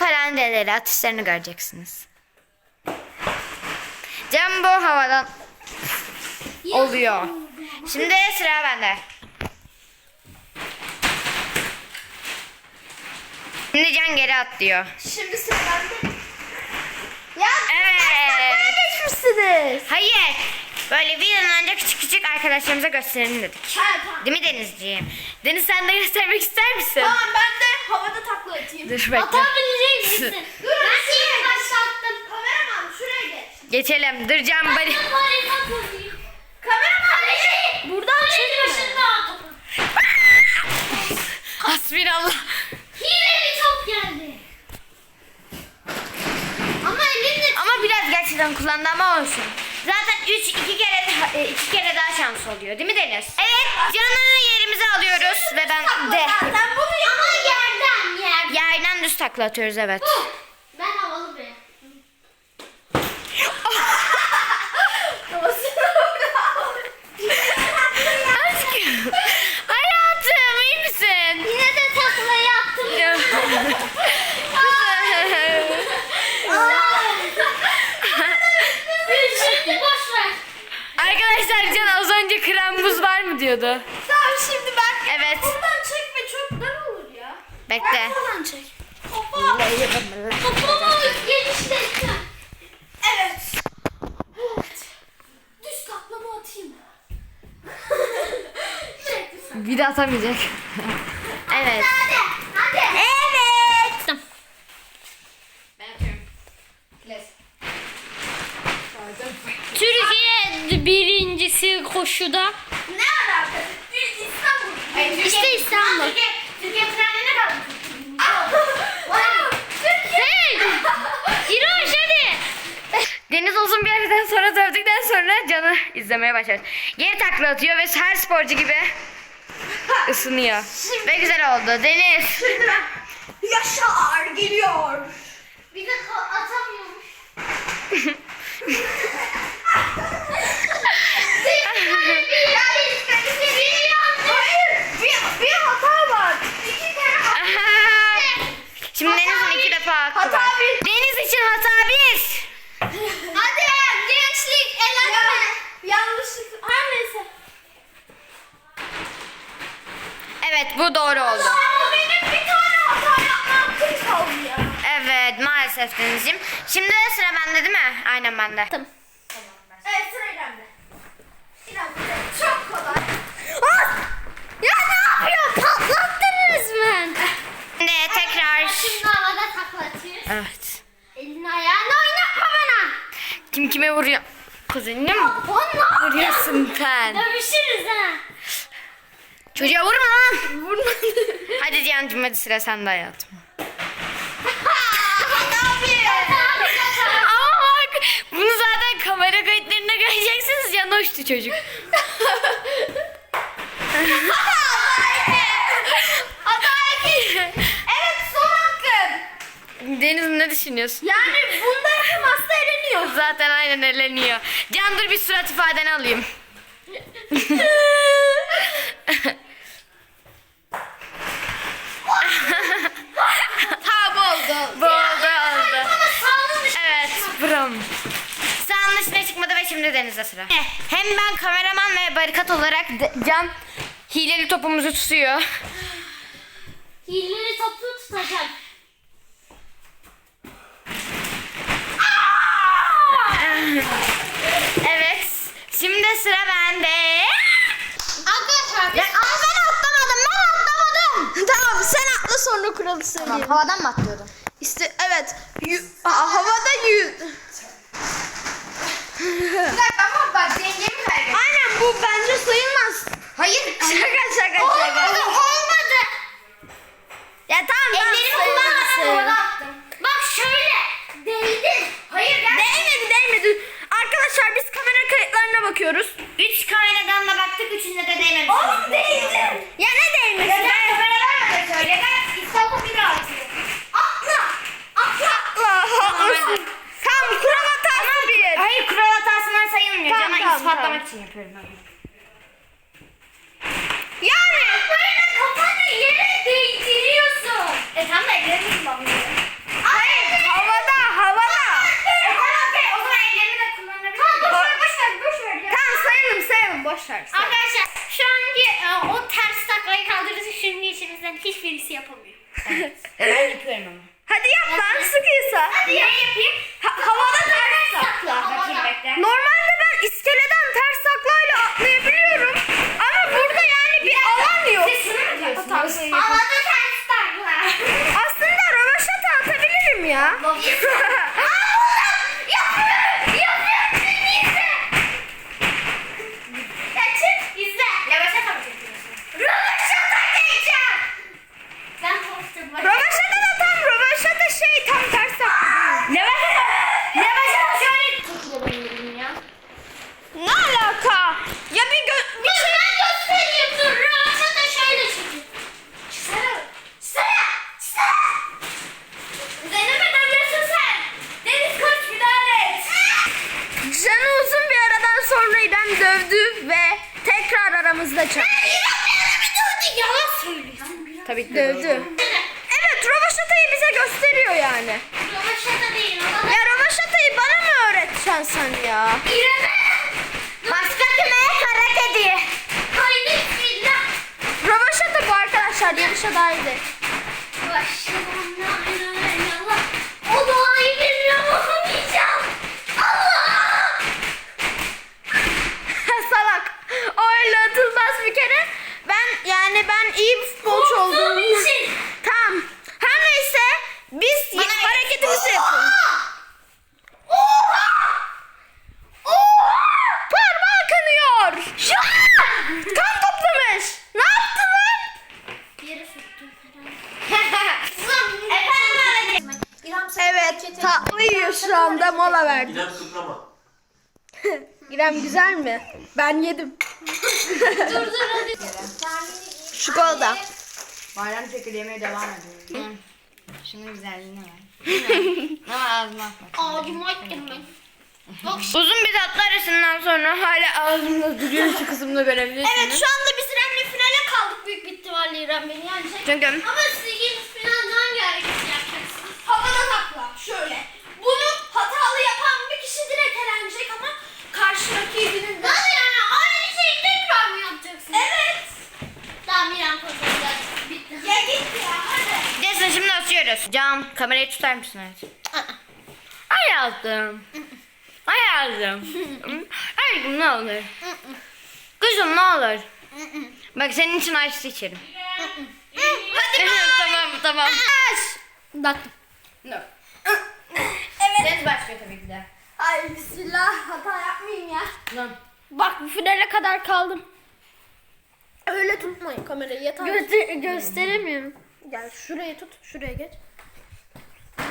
parandeleri atışlarını göreceksiniz. Can bu havadan oluyor. Şimdi sıra bende. Şimdi Can geri atlıyor. Şimdi sıra bende. Ya Evet. geçmişsiniz. Hayır. Böyle videonun önce küçük küçük arkadaşlarımıza gösterelim dedik. Ha, tamam. Değil mi Denizciğim? Deniz sen de göstermek ister misin? Tamam ben de havada takla atayım. Dur bekle. Atabilecek misin? Dur ben seni başlattım. Kameraman şuraya geç. Geçelim. Dur Can bari. Kameraman şey. Buradan çekme. Hasbinallah. Hileli top geldi. Ama elimle Ama biraz gerçekten kullandı ama olsun. Zaten 3 2 kere daha, e, iki kere daha şans oluyor değil mi Deniz? Evet, Can'ı yerimize alıyoruz ve ben de Zaten bunu ama yerden yer. Yerden düz takla atıyoruz evet. Ben havalı bir. Aşkım. Hayatım iyi misin? Yine de taklayı attım. Şimdi boş ver. Arkadaşlar Can az önce krem buz var mı diyordu. Tamam şimdi ben. Evet. Buradan çekme çok dar olur ya. Bekle. Buradan çek. Topa. Topa genişletme. Evet. Evet. Düz taklama atayım. Çek düz Bir de atamayacak. evet. Hadi. Hadi. Evet. Ben atıyorum. Türkiye birincisi koşuda. Ne alakası? Bir İstanbul. İşte İstanbul. Türkiye, Türkiye trenine ne kaldı? Hey! İroş hadi. Deniz uzun bir yerden sonra dövdükten sonra Can'ı izlemeye başlıyoruz. Geri takla atıyor ve her sporcu gibi ısınıyor. Ve güzel oldu. Deniz. Şimdi ben. Yaşar geliyor. Bir de atamıyormuş. Hayır, bir, bir hata var. İki kere hata. Aha. Şimdi Hata Deniz'in iki bir. defa hakkı Hata var. bir. Deniz için hata bir. Hadi gençlik elenme. Yanlışlık. Her neyse. Evet bu doğru oldu. Benim bir tane hata yapmam. Evet maalesef Deniz'ciğim. Şimdi sıra bende değil mi? Aynen bende. Evet sıra İrem'de. İrem çok kolay. Ya ne yapıyor? Patlattın resmen. Şimdi tekrar. Şimdi havada. Evet. Elini ayağını oynatma bana. Kim kime vuruyor? Kuzenine mi Bana. vuruyorsun sen? Dövüşürüz ha. Çocuğa vurma lan. Vurma. hadi Cihan'cığım hadi sıra sende hayatım. Ama bak bunu zaten kamera kayıtlarında göreceksiniz. Can hoştu çocuk. Evet son hakkın. Deniz ne düşünüyorsun? Yani bunda yapamazsa eleniyor. Zaten aynen eleniyor. Can dur bir surat ifadeni alayım. Tabi oldu. Bu oldu oldu. Sağlığın Evet, brom. Sağın dışına çıkmadı ve şimdi denize sıra. Hem ben kameraman ve barikat olarak Can hileli topumuzu tutuyor. Hilleri toplu tutacak. Evet, şimdi sıra bende. Arkadaşlar Ya, ama ben atlamadım, ben atlamadım. Tamam sen atla sonra kuralı söyleyeyim. havadan mı atlıyordum? İşte evet. Yu- Aa, havada yüz. Ama bak dengemi kaybettim. Aynen bu bence sayılmaz. Hayır, Şaka şaka Olmadı, olmadı. Ya tamam ben Ellerimi kullanmadan havada attım. Bak şöyle. Değdin. Hayır, gel. Değmedi değmedi. Arkadaşlar biz kamera kayıtlarına bakıyoruz. Üç kameradan da baktık, üçünde de değmemiş. Oğlum değdin. Ya ne değmedi? Ya ben kameralarla da söyle, ben İstanbul bir daha atıyorum. Atla. Atla. Atla. Haklısın. Tamam kural hatası bir. Hayır kural hatasından sayılmıyor. Tamam, Cana tamam, ispatlamak tamam. için yapıyorum ben. Yani. Böyle kafanı yere değdiriyorsun. E tamam da ellerimi kullanmıyorum. Aa, boş ver. Arkadaşlar şu anki e, o ters taklayı kaldırırsa şimdi içimizden hiçbirisi yapamıyor. Ben yapıyorum ama. Hadi yap lan sıkıysa. Hadi ya yapayım. Ha- havada ters takla. Bakayım bekle. Normalde ben iskeleden ters taklayla atlayabiliyorum. Ama burada yani bir alan yok. diyorsun? Havada ters takla. Aslında rövaşata atabilirim ya. Yapıyorum. Yapıyorum. Seni izle. Ya çık izle. Rövaşata mı çekiyorsun? Rövaşata çekeceğim. Ben korktum. bak. rövaşata da tam rövaşata şey tam ters takla. Ne başa? Ne başa? Şöyle tutuyor benim ya. Ne alaka? Ya bir gö bir Dur ben göstereyim dur. Rövaşata şöyle çekiyor. Çıksana. Çıksana. Çıksana. Denemeden yaşa sen. Deniz koş müdahale et. Canı uzun bir aradan sonra İrem dövdü ve tekrar aramızda çarptı. Yalan söylüyorsun. Tabii ki Dövdü. Evet rövaşatayı bize gösteriyor yani. Rövaşata değil. Ya rövaşatayı bana öğreteceksin sen ya? İrem'e. Başka kime? Kara kedi. Haydi bismillah. Rövaşata bu arkadaşlar yarışa dahil değil. Başladım la ilahe illallah. O duayı bilmiyorum okumayacağım. Allah! Salak. O öyle atılmaz bir kere. Ben yani ben iyi bir futbolcu Korktuğum olduğumu. için. Tamam. Her neyse biz Bana- hareketimizi yapalım. Oha! Oha! Parmağı kanıyor. Şu Kan toplamış. Ne yaptın lan? Yere sürttüm Efendim Evet tatlı yiyor şu anda mola verdi. İrem kıprama. İrem güzel mi? Ben yedim. Dur dur hadi. Çikolata. Bayram şekeri yemeye devam ediyorum. Şunun güzelliğine bak. Ama ağzıma atma. Ağzıma ettim Uzun bir tatlı arasından sonra hala ağzımda duruyor şu kısımda görebilirsiniz. Evet şu anda biz İrem'le finale kaldık büyük bir ihtimalle İrem beni yenecek. Çünkü Ama siz ikiniz finalde hangi hareketi yapacaksınız? Havada takla şöyle. Bunu hatalı yapan bir kişi direkt elenecek ama karşı rakibinin de... Nasıl yani? Aynı şeyi tekrar mı yapacaksın? Evet. Tamam İrem kazanacak. Bitti. Ya git ya hadi. Jason şimdi açıyoruz. Cam kamerayı tutar mısın evet? Hayatım. Hayatım. Hayatım ne olur. Kızım ne olur. Bak senin için ice içerim. Hadi tamam tamam. Bak. Evet. Deniz başlıyor tabii ki de. Ay bismillah hata yapmayayım ya. Lan. Bak bu finale kadar kaldım. Öyle tutmayın kamerayı yeter. gösteremiyorum. Gel şuraya tut, şuraya geç.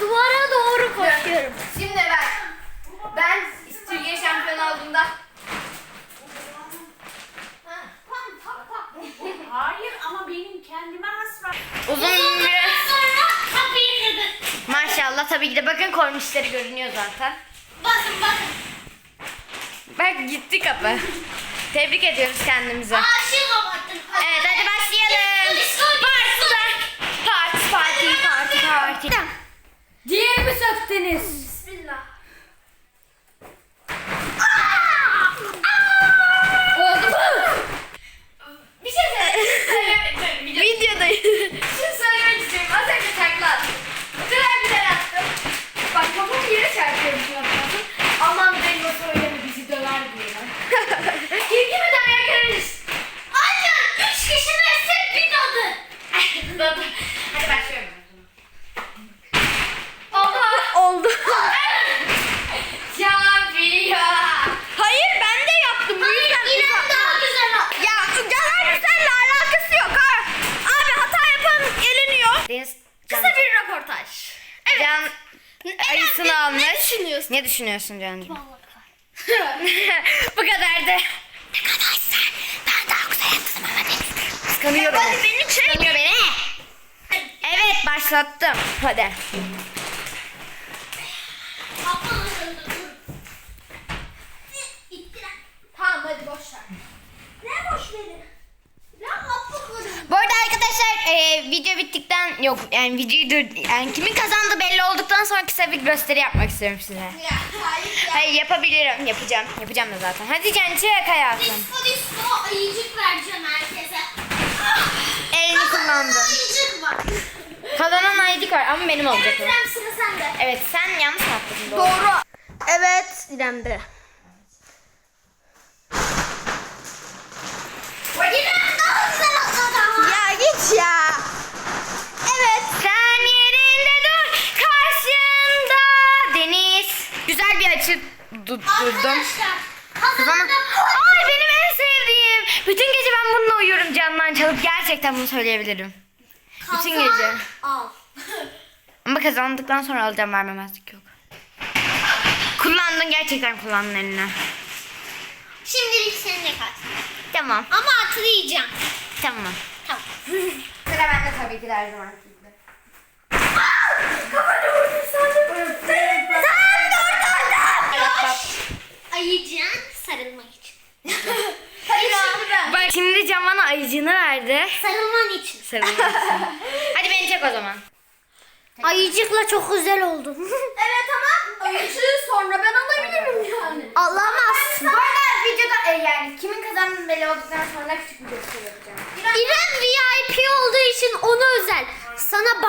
Duvara doğru koşuyorum. Şimdi ben. Ben Türkiye şampiyon olduğumda Hayır ama benim kendime has var. uzun bir Sonra kapıyı kırdı. maşallah tabii ki de bakın kornişleri görünüyor zaten. Bakın bakın. Bak gitti kapı. Tebrik ediyoruz kendimize. Aşığı kapattım. Evet hadi başlayalım. Parti, parti, parti, parti. Diğer mi söktünüz? Bismillah. Oldu mu? Bir şey söyle. Videodayız. Şunu söylemek istiyorum. Az önce takla attım. Güzel güzel attım. Bak kafamı yere çarpıyorum şu an. Aman benim o söyleme bizi döver diye. İlgi mi dayak yarış? Aynen. Üç kişi verse bir dadı. Hadi başlıyorum. Oha! Oldu. Şampiyon! Hayır ben de yaptım. Bu yüzden İrem daha güzel o. Ya Caner Güzel'le alakası yok ha. Abi hata yapan eleniyor. Deniz Kısa bir röportaj. Can ayısını almış. Ne düşünüyorsun? Ne düşünüyorsun Can'cığım? Bu kadardı. Ne kadarsa ben daha güzel yaptım ama Deniz. Kıskanıyor beni. Hadi beni çek. Kıskanıyor beni. Evet başlattım. Hadi. Tamam hadi boş ver. Ne boş verin? Ne yaptık Bu arada arkadaşlar e, video bittikten yok yani videoyu dur yani kimin kazandığı belli olduktan sonra kısa bir gösteri yapmak istiyorum size. Ya, hayır ya. Hayır yapabilirim yapacağım yapacağım da zaten. Hadi Can çık hayatım. Ayıcık vereceğim herkese. Elini kullandın. Ayıcık var. Kazanan ayıcık var ama benim olacak o. İrem sıra sende. Evet sen yanlış atladın doğru. Doğru. Evet İrem'de. İrem daha güzel atladı ama. Ya. Evet. Sen yerinde dur. Karşında deniz. Güzel bir açı du- durdum. Kazandım. Ay benim en sevdiğim. Bütün gece ben bununla uyuyorum camdan çalıp. Gerçekten bunu söyleyebilirim. Bütün Kazan, gece. Al. Ama kazandıktan sonra alacağım vermemezlik yok. Kullandın gerçekten kullandın eline. Şimdilik seninle kalsın. Tamam. Ama atlayacağım. Tamam. Sıra bende tabii ki de her zaman gibi. Ayıcığın sarılmak için. Bak şimdi Can bana ayıcını verdi. Sarılman için. Sarılmak için. Hadi beni çek o zaman. Ayıcıkla çok güzel oldum. Evet ama ayıcığı sonra ben alabilirim yani. Alamazsın. Bu arada videoda e, yani kimin kazandığını belli olduktan sonra küçük bir gösteri yapacağım.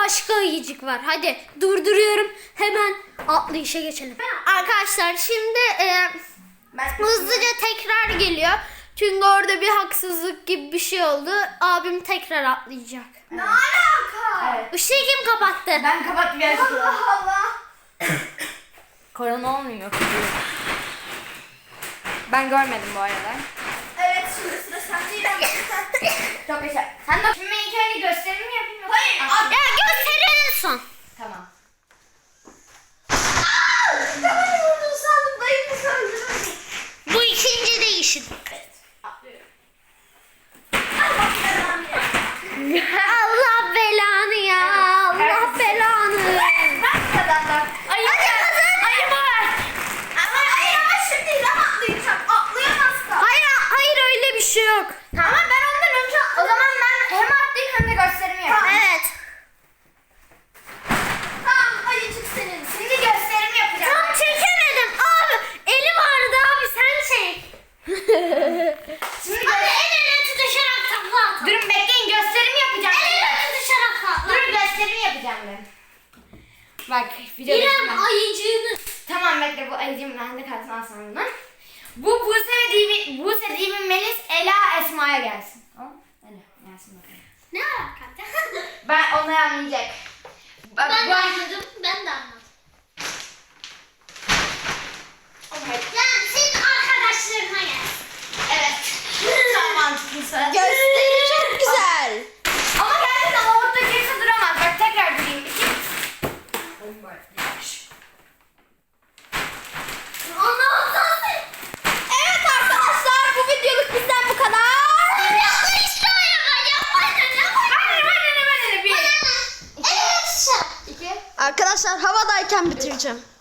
Başka ayıcık var. Hadi durduruyorum. Hemen atlayışa geçelim. Arkadaşlar şimdi e, hızlıca tekrar geliyor. Çünkü orada bir haksızlık gibi bir şey oldu. Abim tekrar atlayacak. Ne alaka? Evet. Işığı kim kapattı? Ben kapattım. Allah Allah. Korona olmuyor. Ben görmedim bu arada. Evet sende İrem. Çok yaşa. Sen de şimdi ben ilk önce gösterimi mi yapayım? Hayır, Ah, at- Ya gösterin son. Tamam. Bu ikinci değişim. Atlıyorum. Allah belanı ya. Allah belanı. Ben kazandım. Ayı Ayı var. Ama hayır ama şimdi İrem atlayacak. Atlayamaz da. Hayır hayır öyle bir şey yok. Ama ben ondan önce O zaman ben hem atlayayım hem de gösterimi yapayım. Evet. Tamam ayıcık senin. Şimdi gösterimi yapacağım. Tam çekemedim. Abi elim ağrıdı abi sen çek. Şimdi Hadi gö- el ele tutuşarak takla atalım. Durun bekleyin gösterimi yapacağım. El ele tutuşarak takla. Dur yapacağım ben. Bak video İrem ayıcığını. Tamam bekle bu ayıcım bende kalsın al sana bunu. Bu Buse ve Divi, Buse, Divi, Melis, Ela, Esma'ya gelsin. Tamam Öyle gelsin bakalım. Ne alaka? Ben onları anlayacak. Bak, ben bu de anladım. Ben de anladım. Evet. Yani senin arkadaşlarına gel. Evet. Çok mantıklısı. Gösteri çok güzel. Ama gerçekten havuçta kimse duramaz. Bak tekrar durayım. İki. Anlamadın mı? Evet arkadaşlar bu videoluk bizden bu kadar. Yapma istiyorum ben yapma. Hadi hadi